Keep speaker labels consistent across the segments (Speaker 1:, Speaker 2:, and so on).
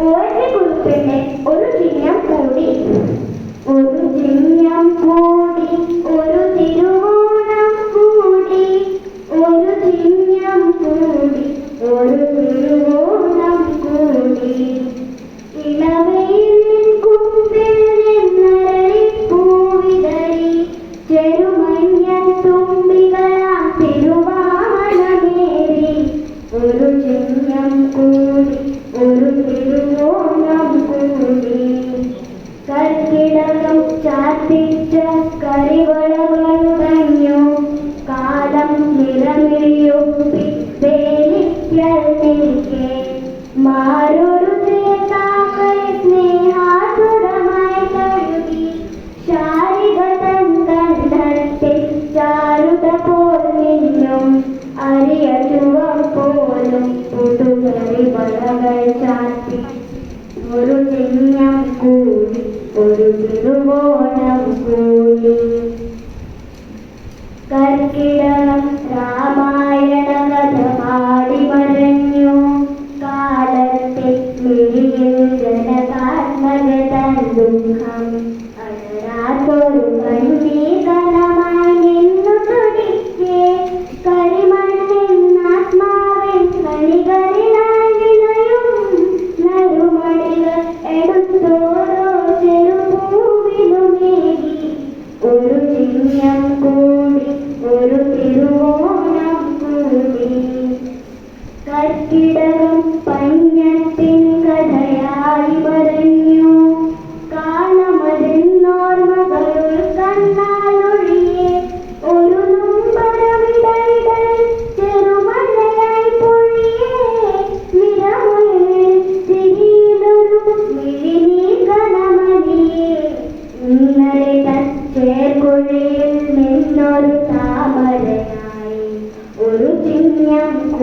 Speaker 1: ഓരോ കുറിപ്പിന്റെ ഒരു ചിഹ്നം കൂടി. ഒരു ചിഹ്നം കൂടി ഒരു തിരുവോണം കൂടി. ഒരു ചിഹ്നം കൂടി ഒരു തിരുവോണം കൂടി. ഒരു തിരുവോണം കൂടി കർക്കിടകം കാലം നിറമിഴിയൊപ്പി വേലിക്കൽ നിൽക്കെ മാറൊരു അരിയ ചുവപ്പോലും പുതുകറി വളകൾ കൂടി ഒരു തിരുവോണം കൂടി കർക്കിടകം രാമായണ കഥ പാടി മറഞ്ഞു കാലത്തെ മിഴിയിൽ ജനകാത്മക തൻ ദുഃഖം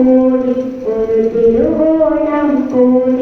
Speaker 1: കൂടി ഒരു തിരുവോണം കൂടി